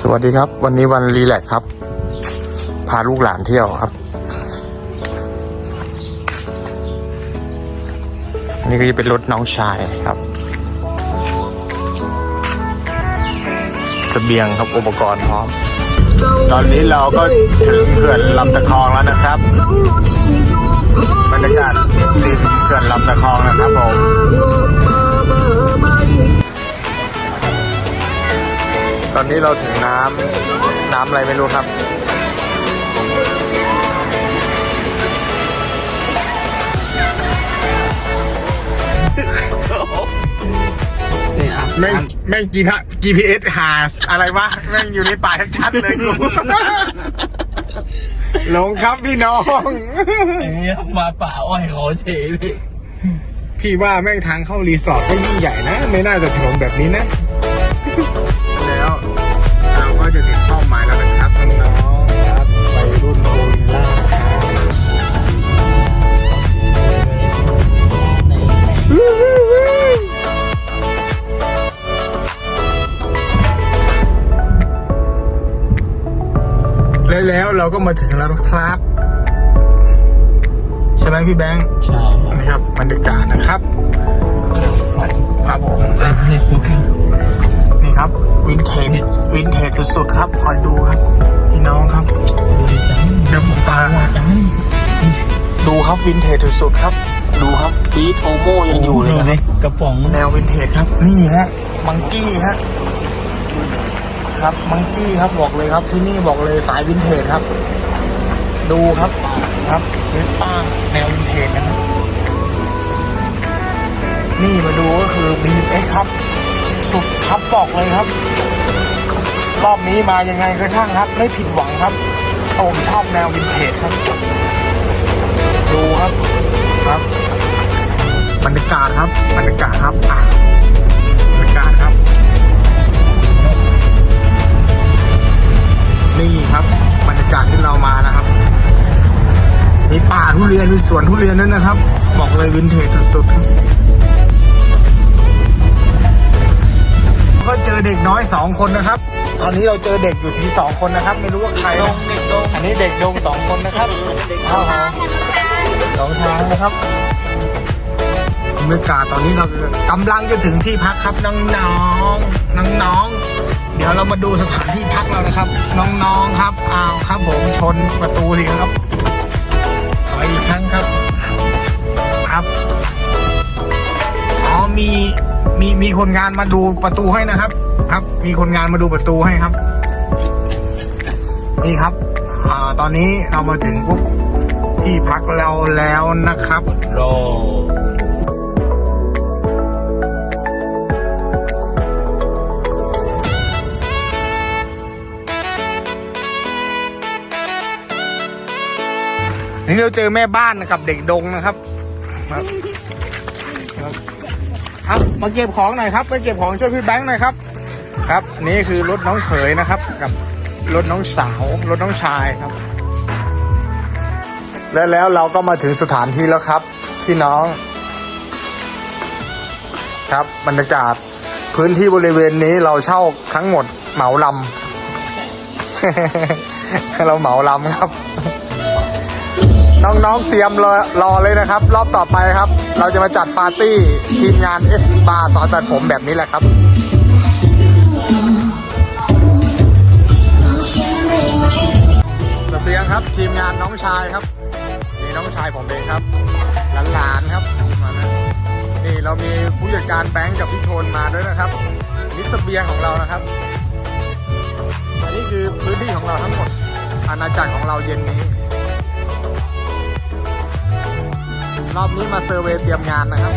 สวัสดีครับ วันนี้วันรีแลกซ์ครับ พาลูกหลานเที่ยวครับนนี้ก็จะเป็นรถน้องชายครับสเสบียงครับอุปกรณ์พร้อม ตอนนี้เราก็ถึงเขื่อนลำตะคองแล้วนะครับบรรยากาศริมเขื่อนลำตะคองนะครับผม ตอนนี้เราถึงน้ำน้ำอะไรไม่รู้ครับแม่งแม่ง G GPS หาอะไรวะแม่งอยู่ในป่าชัดๆเลยกูหลงครับพี่น้อง อย่างเงี้ยมาป่าอ้อยขอเฉยเลย พี่ว่าแม่งทางเข้ารีสอร์ทก็ยิ่งใหญ่นะ ไม่น่าจะถนนแบบนี้นะแล้วเราก็ จะถึงเป้าหมายแล้วนะครับน้องๆครับวัยรุ่นโบลิล่าครับและแล้วเราก็มาถึงแล้วนะครับ ใช่ไหมพี่แบงค์ใช่ครับนะครับบรรยากาศนะครับ ครับผมให้พูดกันนี่ ครับ วินเทจวินเทจสุดๆครับ คอยดูครับพี่น้องครับดูดีจังเดี๋ยวผมตาว่าจังดูครับวินเทจสุดๆครับ ดูครับบีทโอโมยังอยู่เลยนะครับกระป๋องแนววินเทจครับ นี่ฮะมังกี้ฮะครับมังกี้ครับบอกเลยครับที่นี่บอกเลยสายวินเทจครับ ดูครับครับเวสป้าแนววินเทจนะครับนี่มาดูก็คือ BMX ครับ สุดครับบอกเลยครับ รอบนี้มายังไงก็ช่างครับ ไม่ผิดหวังครับผมชอบแนววินเทจครับ ดูครับครับบรรยากาศครับบรรยากาศครับอะบรรยากาศครับ นี่ครับบรรยากาศที่เรามานะครับ มีป่าทุเรียนมีสวนทุเรียนด้วยนะครับ บอกเลยวินเทจสุดๆ เจอเด็กน้อยสองคนนะครับ ตอนนี้เราเจอเด็กอยู่ที่สองคนนะครับ ไม่รู้ว่าใครดนะงเด็กดงอันนี้เด็กดงสองคนนะครับเด็กเอาเอาสองทางนะครับบรรยากาศตอนนี้เรากำลังจะถึงที่พักครับน้องๆน้องๆเดี๋ยวเรามาดูสถานที่พักเรานะครับ น้องๆครับอ้าวครับผมชนประตูสิครับขออีกครั้งครับครับอ๋อมี มีมีคนงานมาดูประตูให้นะครับ ครับ มีคนงานมาดูประตูให้ครับ นี่ครับอ่าตอนนี้เรามาถึงปุ๊บที่พักเราแล้วนะครับโลนี่เราเจอแม่บ้านกับเด็กดงนะครับ ครับมาเก็บของหน่อยครับมาเก็บของช่วยพี่แบงค์หน่อยครับ ครับ นี่คือรถน้องเขยนะครับ กับรถน้องสาวรถน้องชายครับ และแล้วเราก็มาถึงสถานที่แล้วครับพี่น้อง ครับบรรยากาศพื้นที่บริเวณนี้เราเช่าทั้งหมดเหมาลำ เราเหมาลำครับ น้องๆเตรียมรอรอเลยนะครับ รอบต่อไปครับ เราจะมาจัดปาร์ตี้ทีมงานเอสบาร์สอนตัดผมแบบนี้แหละครับสเบียงครับทีมงานน้องชายครับนี่น้องชายผมเองครับหลานๆครับมานะนี่เรามีผู้จัดการแบงค์กับพี่โทนมาด้วยนะครับนี่สเบียงของเรานะครับอันนี้คือพื้นที่ของเราทั้งหมดอาณาจักรของเราเย็นนี้ รอบนี้มาเซอร์เวยเตรียมงานนะครับ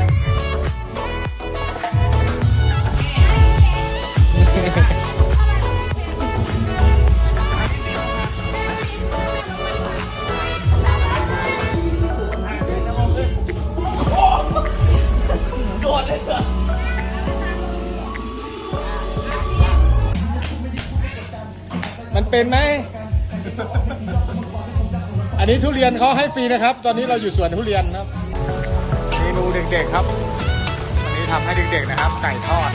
มันเป็นไหม อันนี้ทุเรียนเขาให้ฟรีนะครับ ตอนนี้เราอยู่สวนทุเรียนครับ นูเด็กๆครับ วันนี้ทำให้เด็กๆนะครับไก่ทอด